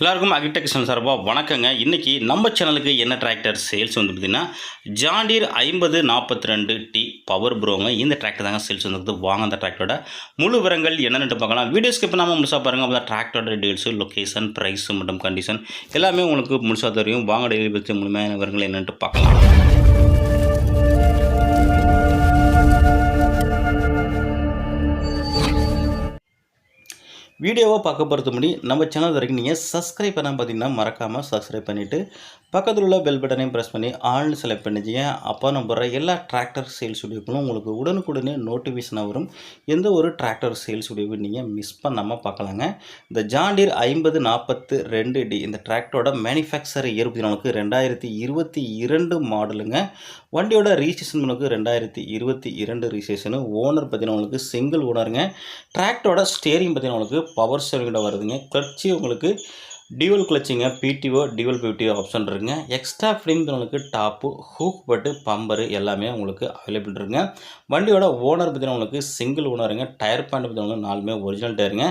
எல்லாருக்கும் அக்ரிடெக்ஷன் சார்பாக வணக்கங்க. இன்றைக்கி நம்ம சேனலுக்கு என்ன டிராக்டர் சேல்ஸ் வந்து பார்த்திங்கன்னா ஜாண்டீர் ஐம்பது நாற்பத்தி ரெண்டு டி பவர் ப்ரோங்க இந்த டிராக்டர் தாங்க சேல்ஸ் வந்துருக்குது வாங்க அந்த டிராக்டரோட முழு விவரங்கள் என்னென்னு பார்க்கலாம். வீடியோ ஸ்கிப் பண்ணாமல் முழுசாக பாருங்கள் அப்போ டிராக்டரோட டீல்ஸு லொக்கேஷன் ப்ரைஸு மற்றும் கண்டிஷன் எல்லாமே உங்களுக்கு முழுசாக தெரியும். வாங்க டெலிவரி பற்றி முழுமையான விவரங்கள் என்னென்னு பார்க்கலாம். வீடியோவை பார்க்க பொறுத்த முடி நம்ம சேனல் வரைக்கும் நீங்கள் சப்ஸ்கிரைப் பண்ண பார்த்தீங்கன்னா மறக்காமல் சப்ஸ்கிரைப் பண்ணிவிட்டு பக்கத்தில் உள்ள பெல் பட்டனையும் ப்ரெஸ் பண்ணி ஆள்னு செலக்ட் பண்ணிச்சிங்க அப்போ நம்ம போடுற எல்லா டிராக்டர் சேல்ஸ் வீடியோக்களும் உங்களுக்கு உடனுக்குடனே நோட்டிஃபிகேஷன் வரும். எந்த ஒரு டிராக்டர் சேல்ஸ் வீடியோவும் நீங்கள் மிஸ் பண்ணாமல் பார்க்கலாங்க. இந்த ஜாண்டீர் ஐம்பது நாற்பத்து ரெண்டு டி இந்த டிராக்டரோட மேனுஃபேக்சர் இருபத்தி நாலுக்கு ரெண்டாயிரத்தி இருபத்தி இரண்டு மாடலுங்க வண்டியோட ரிஜிஸ்ட்ரேஷன் உங்களுக்கு ரெண்டாயிரத்தி இருபத்தி இரண்டு ரிஜிஸ்ட்ரேஷனு ஓனர் பார்த்தீங்கன்னா உங்களுக்கு சிங்கிள் ஓனருங்க டிராக்டரோட ஸ்டேரிங் பார்த்தீங்கன்னா உங்களுக்கு பவர் ஸ்டேரிங்கோட வருதுங்க. கிளர்ச்சி உங்களுக்கு டியூவல் கிளச்சிங்க பிடிஓ டியூவல் பிடிஓ ஆப்ஷன் இருக்குங்க. எக்ஸ்ட்ரா ஃபிலிம் உங்களுக்கு டாப்பு ஹூக் பட்டு பம்பரு எல்லாமே உங்களுக்கு அவைலபிள் இருக்குங்க. வண்டியோட ஓனர் பார்த்தீங்கன்னா உங்களுக்கு சிங்கிள் ஓனருங்க டயர் பாயிண்ட் பார்த்தீங்கன்னா நாலுமே ஒரிஜினல் டயருங்க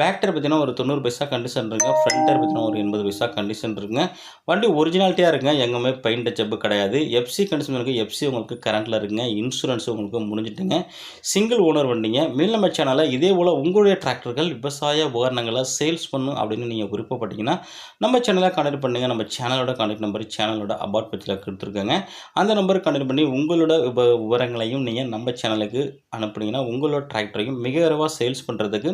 பேக் டயர் பார்த்தீங்கன்னா ஒரு தொண்ணூறு பைசா கண்டிஷன் இருக்குங்க. ஃப்ரண்ட் டயர் பார்த்தீங்கன்னா ஒரு எண்பது பைசா கண்டிஷன் இருக்குங்க. வண்டி ஒரிஜினாலிட்டியாக இருக்குங்க எங்கேயுமே பெயிண்ட் டச்சப்பு கிடையாது. எஃப்சி கண்டிஷன் இருக்குது எஃப்சி உங்களுக்கு கரண்ட்டில் இருக்குங்க. இன்சூரன்ஸ் உங்களுக்கு முடிஞ்சிட்டுங்க. சிங்கிள் ஓனர் வண்டிங்க. மேல் நம்ம சேனலில் இதே போல் உங்களுடைய டிராக்டர்கள் விவசாய உபகரணங்களை சேல்ஸ் பண்ணும் அப்படின்னு நீங்கள் விருப்பப்பட்டீங்கன்னா நம்ம சேனலை கான்டெக்ட் பண்ணுங்கள் நம்ம சேனலோட கான்டெக்ட் நம்பர் சேனலோட அபார்ட் பற்றியில் கொடுத்துருக்கோங்க. அந்த நம்பருக்கு கான்டெக்ட் பண்ணி உங்களோட விப விவரங்களையும் நீங்கள் நம்ம சேனலுக்கு அனுப்புனீங்கன்னா உங்களோட டிராக்டரையும் மிக விரைவாக சேல்ஸ் பண்ணுறதுக்கு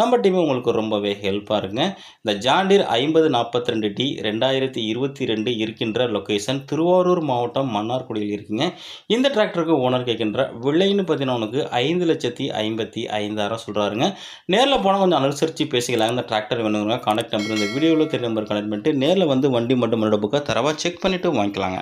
நம்ம டீம் உங்களுக்கு ரொம்பவே ஹெல்ப்பாக இருக்குங்க. இந்த ஜாண்டீர் ஐம்பது நாற்பத்தி ரெண்டு டி ரெண்டாயிரத்தி இருபத்தி ரெண்டு இருக்கின்ற லொக்கேஷன் திருவாரூர் மாவட்டம் மன்னார்குடியில் இருக்குங்க. இந்த டிராக்டருக்கு ஓனர் கேட்கின்ற விலைன்னு பார்த்தீங்கன்னா உனக்கு ஐந்து லட்சத்தி ஐம்பத்தி ஐந்தாயிரம் சொல்கிறாருங்க நேரில் போனால் கொஞ்சம் அனுசரித்து பேசிக்கலாங்க. இந்த டிராக்டர் வேணுங்க கான்டாக்ட் நம்பர் இந்த வீடியோவில் தெரிய நம்பர் கனெக்ட் பண்ணிட்டு நேரில் வந்து வண்டி மட்டும் மறுபடியும் புக்கை தரவாக செக் பண்ணிவிட்டு வாங்கிக்கலாங்க.